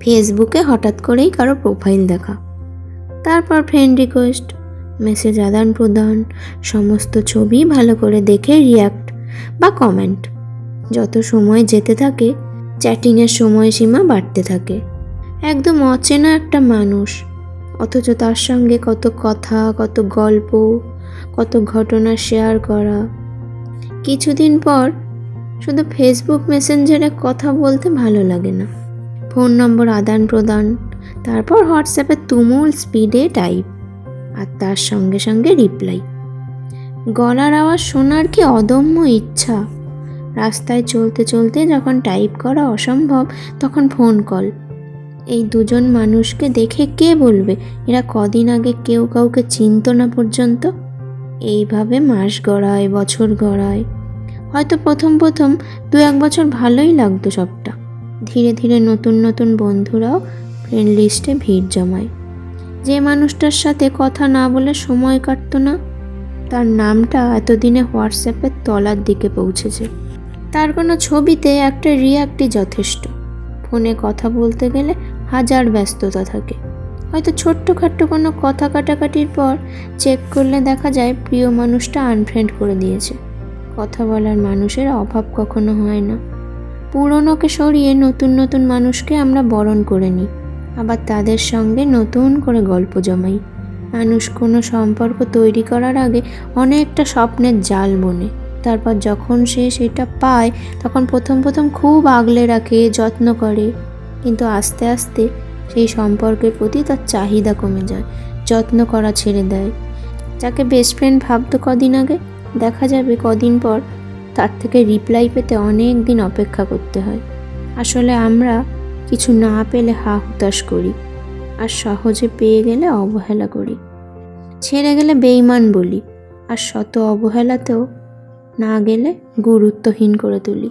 ফেসবুকে হঠাৎ করেই কারও প্রোফাইল দেখা। তারপর ফ্রেন্ড রিকোয়েস্ট মেসেজ আদান প্রদান, সমস্ত ছবি ভালো করে দেখে রিয়াক্ট বা কমেন্ট যত সময় যেতে থাকে চ্যাটিংয়ের সময়সীমা বাড়তে থাকে। একদম অচেনা একটা মানুষ। অথচ তার সঙ্গে কত কথা, কত গল্প, কত ঘটনা শেয়ার করা। কিছুদিন পর শুধু ফেসবুক মেসেঞ্জারে কথা বলতে ভালো লাগে না। ফোন নম্বর আদান প্রদান, তারপর হোয়াটসঅ্যাপে তুমুল স্পিডে টাইপ, আর তার সঙ্গে সঙ্গে রিপ্লাই। গলার আওয়াজ শোনার কি অদম্য ইচ্ছা? রাস্তায় চলতে চলতে যখন টাইপ করা অসম্ভব, তখন ফোন কল। এই দুজন মানুষকে দেখে কে বলবে, এরা কদিন আগে কেউ কাউকে চিনত না পর্যন্ত? এইভাবে মাস গড়ায়, বছর গড়ায়। হয়তো প্রথম প্রথম দু এক বছর ভালোই লাগতো সবটা। ধীরে ধীরে নতুন নতুন বন্ধুরাও ফ্রেন্ড লিস্টে ভিড় জমায়। যে মানুষটার সাথে কথা না বলে সময় কাটতো না, তার নামটা এতদিনে হোয়াটসঅ্যাপের তলার দিকে পৌঁছেছে। তার কোনো ছবিতে একটা রিয়াক্টই যথেষ্ট। ফোনে কথা বলতে গেলে হাজার ব্যস্ততা থাকে। হয়তো ছোট্টখাট্ট কোনো কথা কাটাকাটির পর চেক করলে দেখা যায় প্রিয় মানুষটা আনফ্রেন্ড করে দিয়েছে। কথা বলার মানুষের অভাব কখনো হয় না। পুরনোকে সরিয়ে নতুন নতুন মানুষকে আমরা বরণ করে নিই। আবার তাদের সঙ্গে নতুন করে গল্প জমাই। মানুষ কোনো সম্পর্ক তৈরি করার আগে অনেকটা স্বপ্নের জাল বনে। তারপর যখন সে সেটা পায়, তখন প্রথম প্রথম খুব আগলে রাখে, যত্ন করে। কিন্তু আস্তে আস্তে সেই সম্পর্কের প্রতি তার চাহিদা কমে যায়, যত্ন করা ছেড়ে দেয়। যাকে বেস্ট ফ্রেন্ড ভাবতো কদিন আগে, দেখা যাবে কদিন পর তার থেকে রিপ্লাই পেতে অনেক দিন অপেক্ষা করতে হয়। আসলে আমরা কিছু না পেলে হা হুতাশ করি আর সহজে পেয়ে গেলে অবহেলা করি। ছেড়ে গেলে বেইমান বলি আর শত অবহেলাতেও না গেলে গুরুত্বহীন করে তুলি।